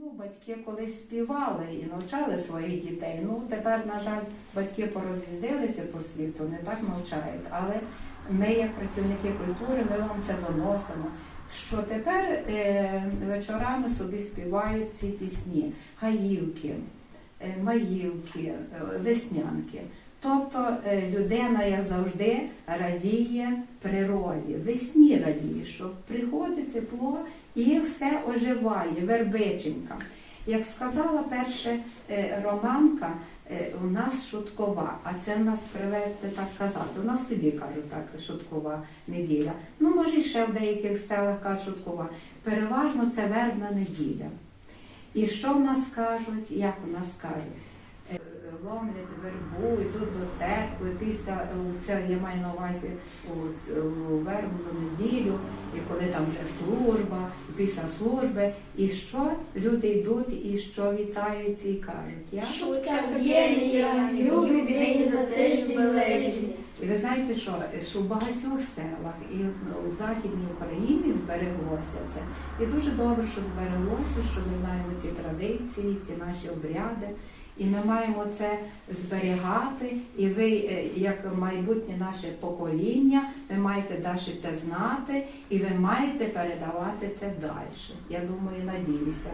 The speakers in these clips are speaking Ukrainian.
Ну, батьки колись співали і навчали своїх дітей. Ну, тепер, на жаль, батьки пороз'їздилися по світу, не так навчають. Але ми, як працівники культури, ми вам це доносимо. Що тепер е, вечорами собі співають ці пісні, гаївки, е, маївки, е, веснянки. Тобто е, людина, як завжди, радіє природі, весні радіє, що приходить тепло і все оживає, вербиченька. Як сказала перша е, романка, е, у нас шуткова, а це в нас приведете так казати. У нас селі кажуть так, шуткова неділя. Ну, може, і ще в деяких селах кажуть шуткова. Переважно це вербна неділя. І що в нас кажуть, як у нас кажуть? Е, Ломлять вербу, йдуть до церкви, після е, це я маю на увазі у, ц- у вербну неділю, і коли там вже служба, після служби, і що люди йдуть, і що вітаються і кажуть. Я в'єлія, любі день за тиждень великий. і ви знаєте, що, що в багатьох селах і у Західній Україні збереглося це. І дуже добре, що збереглося, що ми знаємо ці традиції, ці наші обряди. І ми маємо це зберігати, і ви, е, як майбутнє наше покоління, ви маєте далі це знати, і ви маєте передавати це далі. Я думаю, надіюся,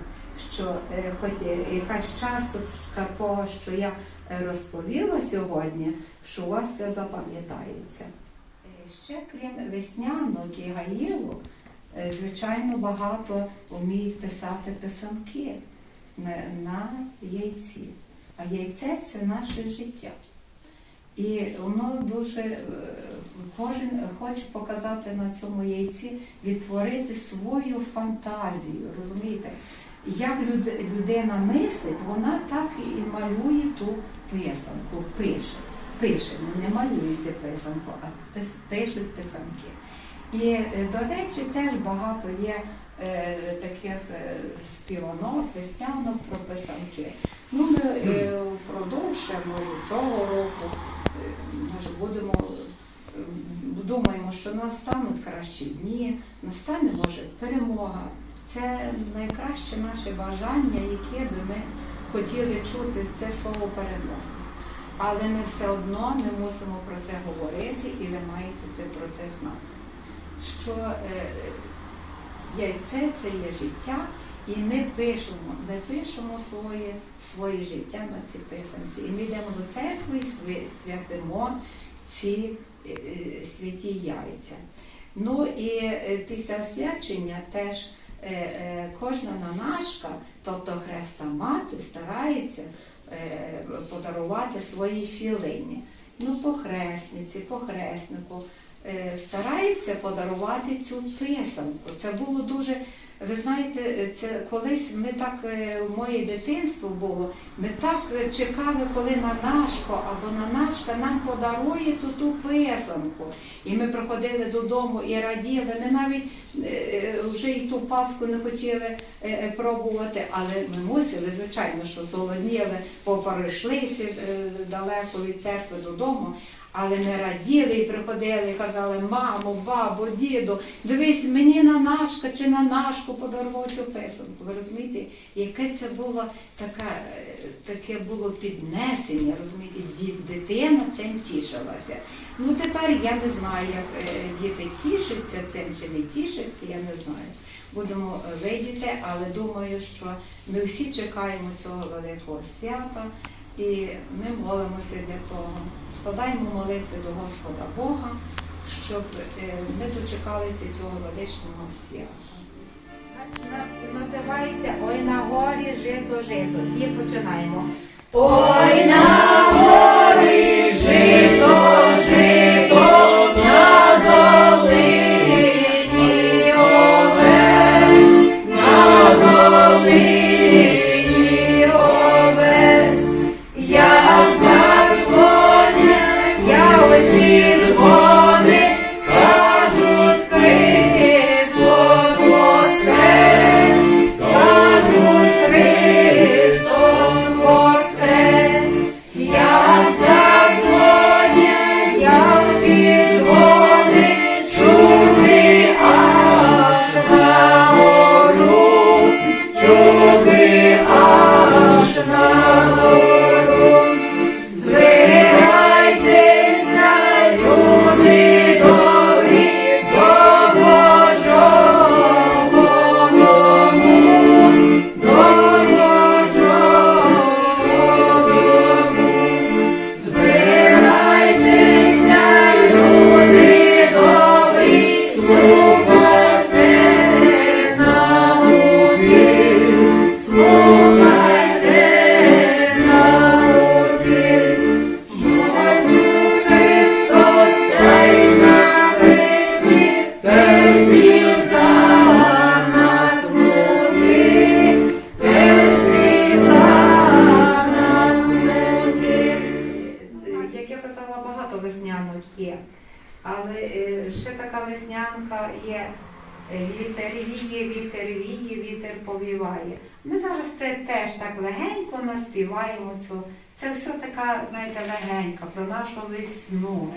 що е, хоч якась часточка того, що я е, розповіла сьогодні, що у вас це запам'ятається. Ще крім веснянок і гаївок, звичайно, багато вміють писати писанки на яйці. А яйце це наше життя. І воно дуже е, кожен хоче показати на цьому яйці, відтворити свою фантазію. Розумієте? Як люд- людина мислить, вона так і малює ту писанку, пише. Пише, ну не малюється писанку, а пишуть писанки. І, е, до речі, теж багато є е, таких е, співанок, веснянок про писанки. Ну, ми е, впродовж може, цього року, е, може, будемо, е, думаємо, що настануть кращі дні, настане, може, перемога. Це найкраще наше бажання, яке ми хотіли чути, це слово перемога. Але ми все одно не мусимо про це говорити, і ви маєте це про це знати. Що е, яйце це є життя, і ми пишемо, ми пишемо своє, своє життя на цій писанці. І ми йдемо до церкви і святимо ці е, святі яйця. Ну і е, після освячення теж е, кожна нанашка, тобто хреста мати, старається подарувати своїй філині. Ну, по хресниці, по хреснику е, старається подарувати цю писанку. Це було дуже. Ви знаєте, це колись ми так е, в моє дитинство було. Ми так чекали, коли Нанашко або Нанашка нам подарує ту ту писанку. І ми приходили додому і раділи. Ми навіть е, е, вже і ту паску не хотіли пробувати, але ми мусили, звичайно, що зголодніли, поперейшлися далеко від церкви додому. Але ми раділи і приходили і казали, мамо, бабо, діду, дивись, мені на нашка чи на нашку подарував цю писанку. Ви розумієте, яке це було така, е, таке було піднесення, розумієте, дитина цим тішилася. Ну тепер я не знаю, як е, діти тішаться цим чи не тішаться, я не знаю. Будемо е, видіти, але думаю, що ми всі чекаємо цього великого свята. І ми молимося для того, складаємо молитви до Господа Бога, щоб ми дочекалися цього величного свята. На- Називається Ой на горі жито жито. І починаємо. Ой на горі жито, жито, на долині багато веснянок є. Але е, ще така веснянка є. е, Вітер віє, вітер віє, вітер повіває. Ми зараз теж так легенько наспіваємо цю. Це все така, знаєте, легенька про нашу весну,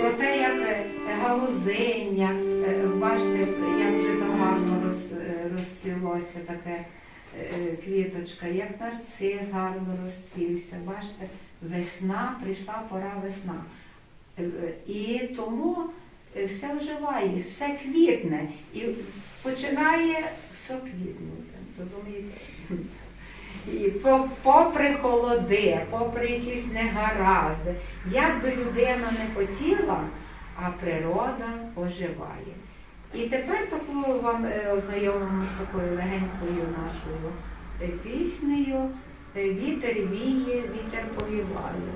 про те, як е, галузиння, бачите, як вже гарно роз, розцвілося таке квіточка, як нарцис гарно розцвівся. Бачите, весна, прийшла пора весна. І тому е, все вживає, все квітне і починає все квітнути. Розумієте? І попри холоди, попри якісь негаразди, як би людина не хотіла, а природа оживає. І тепер таку вам е, ознайомимо з такою легенькою нашою е, піснею Вітер віє, вітер повіває.